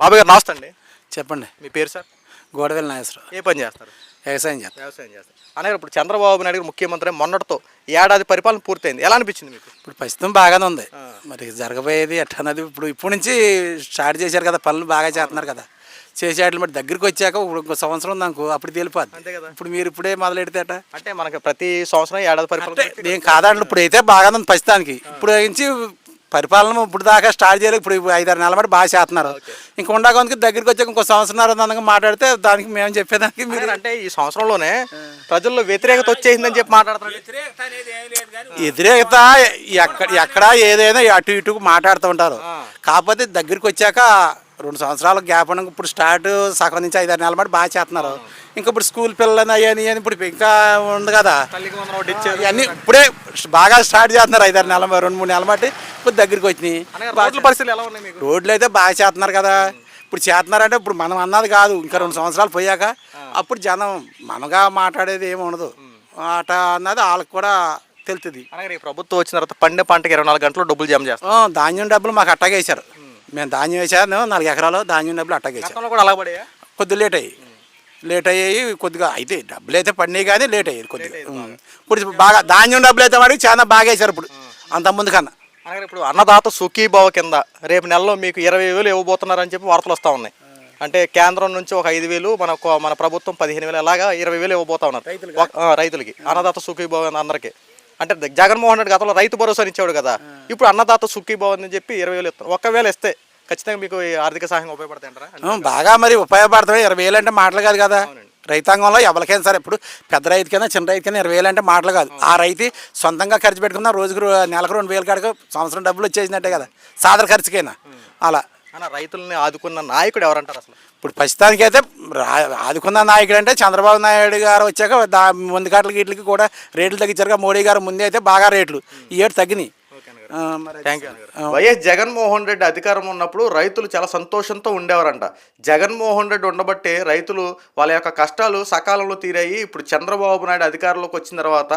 బాబాయ్ గారు నమస్తే అండి? చెప్పండి. మీ పేరు సార్? గోడవేల నాగేశ్వరరావు. ఏ పని చేస్తారు? వ్యవసాయం చేస్తాం. వ్యవసాయం చేస్తారు. అన్నగారు ఇప్పుడు చంద్రబాబు నాయుడు ముఖ్యమంత్రి మొన్నటితో ఏడాది పరిపాలన పూర్తయింది. ఎలా అనిపించింది మీకు? ఇప్పుడు ప్రస్తుతం బాగానే ఉంది. మరి జరగబోయేది ఎట్టన్నది ఇప్పుడు ఇప్పుడు నుంచి స్టార్ట్ చేశారు కదా పనులు బాగా చేస్తున్నారు కదా. చేసేట్లు మరి దగ్గరికి వచ్చాక ఇప్పుడు ఇంకో సంవత్సరం ఉందనుకో అప్పుడు తెలిపోద్ది. అంతే కదా. ఇప్పుడు మీరు ఇప్పుడే మొదలెడితే అట అంటే మనకి ప్రతి సంవత్సరం ఏడాది పరిపాలన నేను కాదండి ఇప్పుడు అయితే బాగానే ఉంది ప్రస్తుతానికి. ఇప్పుడు నుంచి పరిపాలన ఇప్పుడు దాకా స్టార్ట్ చేయలేదు. ఇప్పుడు ఇప్పుడు ఐదారు నెలల బట్టి బాగా చేస్తున్నారు. ఇంకా ఉండగా దగ్గరికి వచ్చాక ఇంకో సంవత్సరం అందంగా మాట్లాడితే దానికి మేము చెప్పేదానికి మీరు అంటే ఈ సంవత్సరంలోనే ప్రజల్లో వ్యతిరేకత వచ్చేసిందని చెప్పి మాట్లాడుతున్నారు. వ్యతిరేకత ఎక్కడ ఎక్కడ ఏదైనా అటు ఇటు మాట్లాడుతూ ఉంటారు. కాకపోతే దగ్గరికి వచ్చాక రెండు సంవత్సరాల గ్యాప్ ఉండగా ఇప్పుడు స్టార్ట్ సగం నుంచి ఐదారు నెలల బట్టి బాగా చేస్తున్నారు. ఇంకా ఇప్పుడు స్కూల్ పిల్లలని అయ్యని అని ఇప్పుడు ఇంకా ఉంది కదా. ఇవన్నీ ఇప్పుడే బాగా స్టార్ట్ చేస్తున్నారు ఐదారు నెలల రెండు మూడు నెలల బట్టి ఇప్పుడు దగ్గరికి వచ్చినాయి. రోడ్ల అయితే బాగా చేస్తున్నారు కదా. ఇప్పుడు చేస్తున్నారంటే ఇప్పుడు మనం అన్నది కాదు. ఇంకా రెండు సంవత్సరాలు పోయాక అప్పుడు జనం మనగా మాట్లాడేది ఏమి ఉండదు. అట అన్నది వాళ్ళకి కూడా తెలుస్తుంది ప్రభుత్వం వచ్చిన తర్వాత పండే పంటకి ఇరవై నాలుగు గంటలు డబ్బులు జమ చేస్తారు. ఆ, ధాన్యం డబ్బులు మాకు అట్టాగే వేశారు. మేము ధాన్యం వేసాను నాలుగు ఎకరాలు ధాన్యం డబ్బులు అట్టాగే వేశారు గతంలో కూడా అలా పడేయా కొద్దిగా లేట్ అయ్యి లేట్ అయ్యాయి కొద్దిగా అయితే డబ్బులు అయితే పడినాయి కానీ లేట్ అయ్యేది కొద్దిగా. ఇప్పుడు బాగా ధాన్యం డబ్బులు అయితే వాడికి చాలా బాగా వేశారు ఇప్పుడు. అంత ముందు కన్నా. ఇప్పుడు అన్నదాత సుఖీభావ కింద రేపు నెలలో మీకు ఇరవై వేలు ఇవ్వబోతున్నారని చెప్పి వార్తలు వస్తూ ఉన్నాయి. అంటే కేంద్రం నుంచి ఒక ఐదు వేలు మన మన ప్రభుత్వం పదిహేను వేలు అలాగా ఇరవై వేలు ఇవ్వబోతా ఉన్నారు. రైతులకి. అన్నదాత సుఖీభావ అందరికీ. అంటే జగన్మోహన్ రెడ్డి గతంలో రైతు భరోసా ఇచ్చాడు కదా. ఇప్పుడు అన్నదాత సుఖీభావ అని చెప్పి ఇరవై వేలు ఇస్తారు ఒక్కవేళ ఇస్తే ఖచ్చితంగా మీకు ఆర్థిక సహాయం ఉపయోగపడతాయి అంటారా ఉం, బాగా మరి ఉపయోగపడుతుంది ఇరవై వేలు అంటే మాటలు కాదు కదా. రైతాంగంలో ఎవరికైనా సరే ఇప్పుడు పెద్ద రైతుకైనా చిన్న రైతుకైనా ఇరవై వేలు అంటే మాటలు కాదు. ఆ రైతు సొంతంగా ఖర్చు పెట్టుకున్న రోజుకు నెలకు రెండు వేలు కాడకు సంవత్సరం డబ్బులు వచ్చేసినట్టే కదా. సాదర ఖర్చుకైనా. అలా. అన్న రైతుల్ని ఆదుకున్న నాయకుడు ఎవరంటారు అసలు? ఇప్పుడు ప్రస్తుతానికి అయితే రా- ఆదుకున్న నాయకుడు అంటే చంద్రబాబు నాయుడు గారు వచ్చాక దా ముందు కాట్లకి వీటికి కూడా రేట్లు తగ్గించారుగా మోడీ గారు ముందే అయితే బాగా రేట్లు ఈ ఏడు తగ్గినాయి. Thank you YS Jaganmohan Reddy అధికారం ఉన్నప్పుడు రైతులు చాలా సంతోషంతో ఉండేవారంట. జగన్మోహన్ రెడ్డి ఉండబట్టే రైతులు వాళ్ళ యొక్క కష్టాలు సకాలంలో తీరాయి. ఇప్పుడు చంద్రబాబు నాయుడు అధికారంలోకి వచ్చిన తర్వాత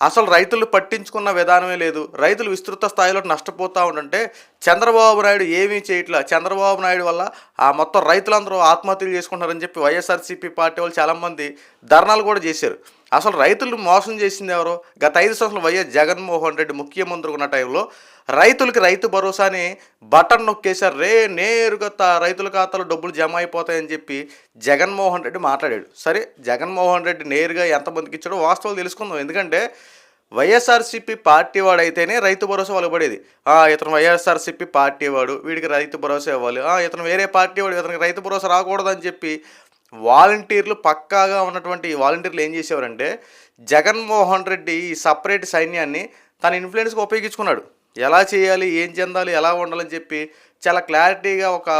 అసలు రైతులు పట్టించుకున్న విధానమే లేదు. రైతులు విస్తృత స్థాయిలో నష్టపోతూ ఉంటుంటే చంద్రబాబు నాయుడు ఏమీ చేయట్లా. చంద్రబాబు నాయుడు వల్ల ఆ మొత్తం రైతులందరూ ఆత్మహత్యలు చేసుకుంటారని చెప్పి వైఎస్ఆర్సీపీ పార్టీ వాళ్ళు చాలామంది ధర్నాలు కూడా చేశారు. అసలు రైతులు మోసం చేసింది ఎవరు? గత ఐదు సంవత్సరాలు వైఎస్ జగన్మోహన్ రెడ్డి ముఖ్యమంత్రి ఉన్న టైంలో రైతులకి రైతు భరోసాని బటన్ నొక్కేశారు. రే నేరుగా రైతుల ఖాతాలో డబ్బులు జమ అయిపోతాయని చెప్పి జగన్మోహన్ రెడ్డి మాట్లాడాడు. సరే జగన్మోహన్ రెడ్డి నేరుగా ఎంతమందికి ఇచ్చాడో వాస్తవాలు తెలుసుకుందాం. ఎందుకంటే వైఎస్ఆర్సీపీ పార్టీ వాడు అయితేనే రైతు భరోసా వాళ్ళు పడేది. ఇతను వైఎస్ఆర్సీపీ పార్టీ వాడు వీడికి రైతు భరోసా ఇవ్వాలి. ఇతను వేరే పార్టీ వాడు ఇతనికి రైతు భరోసా రాకూడదని చెప్పి వాలంటీర్లు పక్కాగా ఉన్నటువంటి వాలంటీర్లు ఏం చేసేవారంటే జగన్మోహన్ రెడ్డి ఈ సపరేట్ సైన్యాన్ని తన ఇన్ఫ్లుయెన్స్గా ఉపయోగించుకున్నాడు. ఎలా చేయాలి ఏం చెందాలి ఎలా ఉండాలని చెప్పి చాలా క్లారిటీగా ఒక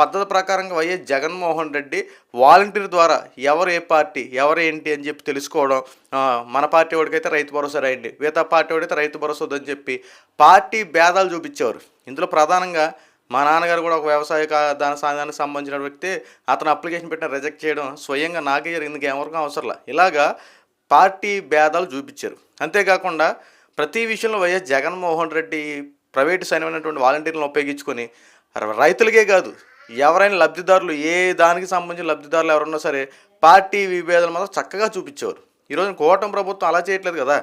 పద్ధతి ప్రకారంగా వైఎస్ జగన్మోహన్ రెడ్డి వాలంటీర్ ద్వారా ఎవరు ఏ పార్టీ ఎవరు ఏంటి అని చెప్పి తెలుసుకోవడం మన పార్టీ వాడికైతే రైతు భరోసా రాయండి మిగతా పార్టీ వాడితే రైతు భరోసా వద్దని చెప్పి పార్టీ భేదాలు చూపించేవారు. ఇందులో ప్రధానంగా మా నాన్నగారు కూడా ఒక వ్యవసాయ దాని దానికి సంబంధించిన వ్యక్తి అతను అప్లికేషన్ పెట్టిన రిజెక్ట్ చేయడం స్వయంగా నాకే జరిగింది ఎవరికి అవసరంలా. ఇలాగా పార్టీ భేదాలు చూపించారు. అంతేకాకుండా ప్రతి విషయంలో వైఎస్ జగన్మోహన్ రెడ్డి ప్రైవేటు సైన్యమైనటువంటి వాలంటీర్లను ఉపయోగించుకొని రైతులకే కాదు ఎవరైనా లబ్ధిదారులు ఏ దానికి సంబంధించిన లబ్ధిదారులు ఎవరున్నా సరే పార్టీ విభేదాలు మాత్రం చక్కగా చూపించేవారు. ఈరోజు కూటమి ప్రభుత్వం అలా చేయట్లేదు కదా.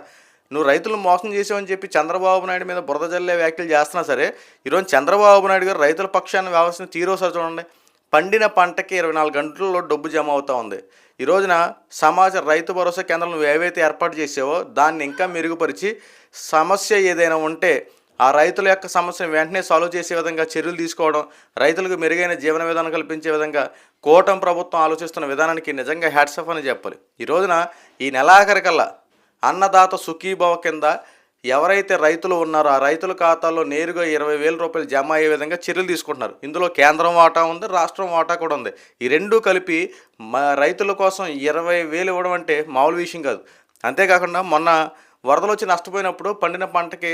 నువ్వు రైతులను మోసం చేసావని చెప్పి చంద్రబాబు నాయుడు మీద బురద జల్లే వ్యాఖ్యలు చేస్తున్నా సరే ఈరోజు చంద్రబాబు నాయుడు గారు రైతుల పక్షాన్ని వ్యవస్థను తీరోసారి చూడండి. పండిన పంటకి ఇరవై నాలుగు గంటల్లో డబ్బు జమ అవుతా ఉంది. ఈ రోజున సమాజ రైతు భరోసా కేంద్రం నువ్వు ఏవైతే ఏర్పాటు చేసావో దాన్ని ఇంకా మెరుగుపరిచి సమస్య ఏదైనా ఉంటే ఆ రైతుల యొక్క సమస్యను వెంటనే సాల్వ్ చేసే విధంగా చర్యలు తీసుకోవడం రైతులకు మెరుగైన జీవన విధానం కల్పించే విధంగా కూటమి ప్రభుత్వం ఆలోచిస్తున్న విధానానికి నిజంగా హ్యాట్సఫ్ అని చెప్పాలి. ఈ రోజున ఈ నెలాఖరికల్లా అన్నదాత సుఖీభవ కింద ఎవరైతే రైతులు ఉన్నారో ఆ రైతుల ఖాతాలో నేరుగా ఇరవై వేల రూపాయలు జమ అయ్యే విధంగా చర్యలు తీసుకుంటున్నారు. ఇందులో కేంద్రం వాటా ఉంది రాష్ట్రం వాటా కూడా ఉంది. ఈ రెండు కలిపి మా రైతుల కోసం ఇరవై వేలు ఇవ్వడం అంటే మామూలు విషయం కాదు. అంతేకాకుండా మొన్న వరదలు వచ్చి నష్టపోయినప్పుడు పండిన పంటకి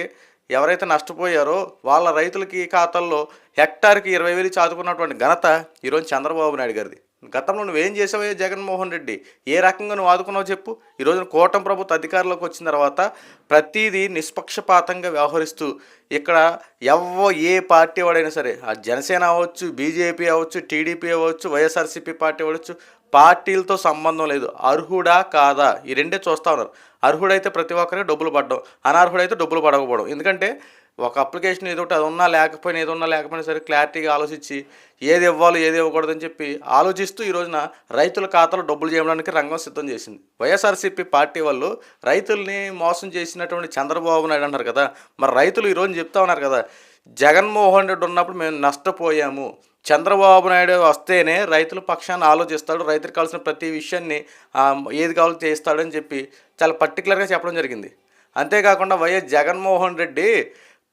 ఎవరైతే నష్టపోయారో వాళ్ళ రైతులకి ఖాతాల్లో హెక్టార్కి ఇరవై వేలు చాదుకున్నటువంటి ఘనత ఈరోజు చంద్రబాబు నాయుడు గారిది. గతంలో నువ్వేం చేసావయ్యా జగన్మోహన్ రెడ్డి? ఏ రకంగా నువ్వు ఆదుకున్నావు చెప్పు. ఈరోజు కూటమి ప్రభుత్వ అధికారంలోకి వచ్చిన తర్వాత ప్రతిదీ నిష్పక్షపాతంగా వ్యవహరిస్తూ ఇక్కడ ఎవ్వ ఏ పార్టీ వాడైనా సరే ఆ జనసేన అవ్వచ్చు బీజేపీ అవ్వచ్చు టీడీపీ అవ్వచ్చు వైఎస్ఆర్సీపీ పార్టీ అవ్వచ్చు పార్టీలతో సంబంధం లేదు. అర్హుడా కాదా? ఈ రెండే చూస్తూ ఉన్నారు. అర్హుడైతే ప్రతి ఒక్కరికి డబ్బులు పడడం అనర్హుడైతే డబ్బులు పడకపోవడం. ఎందుకంటే ఒక అప్లికేషన్ ఏదో ఒకటి అది ఉన్నా లేకపోయినా ఏదో ఉన్నా లేకపోయినా సరే క్లారిటీగా ఆలోచించి ఏది ఇవ్వాలి ఏది ఇవ్వకూడదని చెప్పి ఆలోచిస్తూ ఈ రోజున రైతుల ఖాతాలో డబ్బులు చేయడానికి రంగం సిద్ధం చేసింది. వైఎస్ఆర్సీపీ పార్టీ వాళ్ళు రైతుల్ని మోసం చేసినటువంటి చంద్రబాబు నాయుడు అంటారు కదా. మరి రైతులు ఈరోజు చెప్తా ఉన్నారు కదా జగన్మోహన్ రెడ్డి ఉన్నప్పుడు మేము నష్టపోయాము. చంద్రబాబు నాయుడు వస్తేనే రైతుల పక్షాన్ని ఆలోచిస్తాడు రైతులకు కావాల్సిన ప్రతి విషయాన్ని ఏది కావాలో చేస్తాడని చెప్పి చాలా పర్టికులర్గా చెప్పడం జరిగింది. అంతేకాకుండా వైఎస్ జగన్మోహన్ రెడ్డి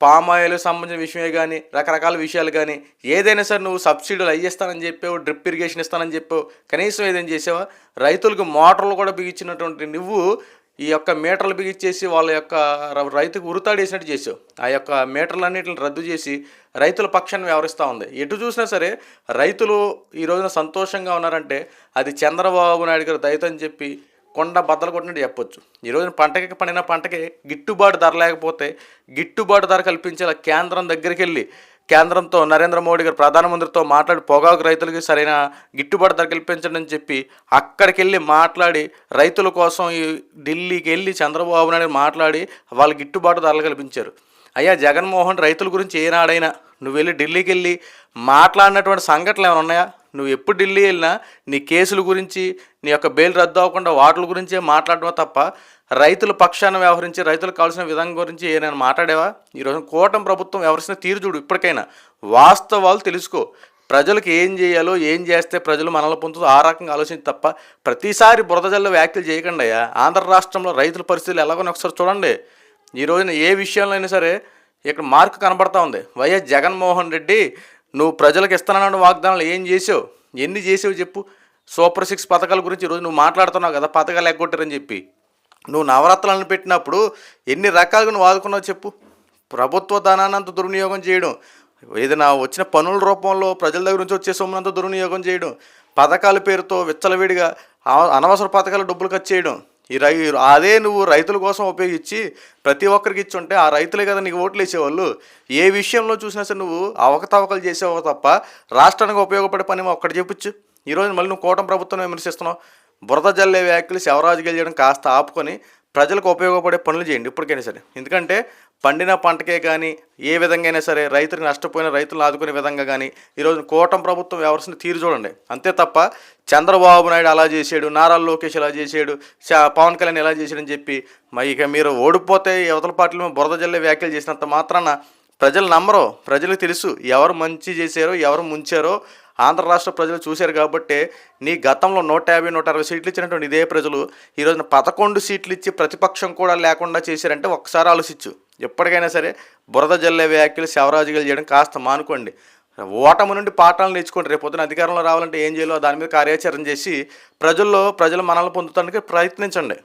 పామాయిల్ సంబంధించిన విషయమే కానీ రకరకాల విషయాలు కానీ ఏదైనా సరే నువ్వు సబ్సిడీలు అయ్యేస్తానని చెప్పావు డ్రిప్ ఇరిగేషన్ ఇస్తానని చెప్పావు కనీసం ఏదైనా చేసావా? రైతులకు మోటార్లు కూడా బిగించినటువంటి నువ్వు ఈ యొక్క మీటర్లు బిగించేసి వాళ్ళ యొక్క రైతుకు ఉరుతాడేసినట్టు చేసావు. ఆ యొక్క మీటర్లన్నిటిని రద్దు చేసి రైతుల పక్షాన్ని వ్యవహరిస్తూ ఉంది. ఎటు చూసినా సరే రైతులు ఈ రోజున సంతోషంగా ఉన్నారంటే అది చంద్రబాబు నాయుడు గారు దయతని చెప్పి కొండ బద్దలు కొట్టినట్టు చెప్పొచ్చు. ఈరోజు పంటకి పండిన పంటకి గిట్టుబాటు ధర లేకపోతే గిట్టుబాటు ధర కల్పించేలా కేంద్రం దగ్గరికి వెళ్ళి కేంద్రంతో నరేంద్ర మోడీ గారు ప్రధానమంత్రితో మాట్లాడి పొగాకు రైతులకి సరైన గిట్టుబాటు ధర కల్పించండి అని చెప్పి అక్కడికి వెళ్ళి మాట్లాడి రైతుల కోసం ఈ ఢిల్లీకి వెళ్ళి చంద్రబాబు నాయుడు మాట్లాడి వాళ్ళ గిట్టుబాటు ధరలు కల్పించారు. అయ్యా జగన్మోహన్ రైతుల గురించి ఏనాడైనా నువ్వు వెళ్ళి ఢిల్లీకి వెళ్ళి మాట్లాడినటువంటి సంఘటనలు ఏమైనా ఉన్నాయా? నువ్వు ఎప్పుడు ఢిల్లీ వెళ్ళినా నీ కేసుల గురించి నీ యొక్క బెయిల్ రద్దు అవ్వకుండా వాటిల గురించే మాట్లాడడం తప్ప రైతుల పక్షాన వ్యవహరించి రైతులకు కావాల్సిన విధంగా గురించి ఏమైనా మాట్లాడేవా? ఈరోజు కూటమి ప్రభుత్వం వ్యవహరిస్తున్న తీరు చూడు ఇప్పటికైనా. వాస్తవాలు తెలుసుకో. ప్రజలకు ఏం చేయాలో ఏం చేస్తే ప్రజలు మనల్ని పొందుతుందో ఆ రకంగా ఆలోచించి తప్ప ప్రతిసారి బురదజల్లా వ్యాఖ్యలు చేయకుండా ఆంధ్ర రాష్ట్రంలో రైతుల పరిస్థితులు ఎలాగో ఒకసారి చూడండి. ఈ రోజున ఏ విషయంలో అయినా సరే ఇక్కడ మార్క్ కనబడతా ఉంది. వైఎస్ జగన్మోహన్ రెడ్డి నువ్వు ప్రజలకు ఇస్తానన్న వాగ్దానాలు ఏం చేసావు? ఎన్ని చేసావు చెప్పు? సూపర్ సిక్స్ పథకాల గురించి ఈరోజు నువ్వు మాట్లాడుతున్నావు కదా పథకాలు ఎగ్గొట్టారని చెప్పి. నువ్వు నవరత్నాలను పెట్టినప్పుడు ఎన్ని రకాలుగా నువ్వు ఆదుకున్నావు చెప్పు? ప్రభుత్వ ధనాన్ని అంత దుర్వినియోగం చేయడం ఏదైనా వచ్చిన పనుల రూపంలో ప్రజల దగ్గర నుంచి వచ్చే సొమ్మునంత దుర్వినియోగం చేయడం పథకాల పేరుతో విచ్చలవిడిగా అనవసర పథకాల డబ్బులు ఖర్చు చేయడం ఈ రై అదే నువ్వు రైతుల కోసం ఉపయోగించి ప్రతి ఒక్కరికి ఇచ్చి ఉంటే ఆ రైతులే కదా నీకు ఓట్లు వేసేవాళ్ళు. ఏ విషయంలో చూసినా సరే నువ్వు అవకతవకలు చేసేవో తప్ప రాష్ట్రానికి ఉపయోగపడే పని ఒక్కటి చెప్పొచ్చు. ఈరోజు మళ్ళీ నువ్వు కూటమి ప్రభుత్వం విమర్శిస్తున్నావు. బురద జల్లే వ్యాఖ్యలు శవరాజు చేయడం కాస్త ఆపుకొని ప్రజలకు ఉపయోగపడే పనులు చేయండి ఇప్పటికైనా సరే. ఎందుకంటే పండిన పంటకే కానీ ఏ విధంగా అయినా సరే రైతులకు నష్టపోయిన రైతులను ఆదుకునే విధంగా కానీ ఈరోజు కూటమి ప్రభుత్వం వ్యవస్థను తీరు చూడండి. అంతే తప్ప చంద్రబాబు నాయుడు అలా చేసాడు నారా లోకేష్ ఇలా చేసాడు పవన్ కళ్యాణ్ ఇలా చేశాడని చెప్పి మరి ఇక మీరు ఓడిపోతే యువతల పార్టీలు బురద జల్లే వ్యాఖ్యలు చేసినంత మాత్రాన ప్రజలు నమ్మరు. ప్రజలకు తెలుసు ఎవరు మంచి చేశారో ఎవరు ముంచారో ఆంధ్ర రాష్ట్ర ప్రజలు చూశారు కాబట్టి నీ గతంలో నూట యాభై నూట అరవై సీట్లు ఇచ్చినటువంటి ఇదే ప్రజలు ఈరోజున పదకొండు సీట్లు ఇచ్చి ప్రతిపక్షం కూడా లేకుండా చేశారంటే ఒకసారి ఆలోచించు. ఎప్పటికైనా సరే బురద జల్లే వ్యాఖ్యలు శవరాజుగలు చేయడం కాస్త మానుకోండి. ఓటమి నుండి పాఠాలు నేర్చుకోండి. రేపు పొద్దున అధికారంలో రావాలంటే ఏం చేయాలో దాని మీద కార్యాచరణ చేసి ప్రజల్లో ప్రజలు మనల్ని పొందుతానికి ప్రయత్నించండి.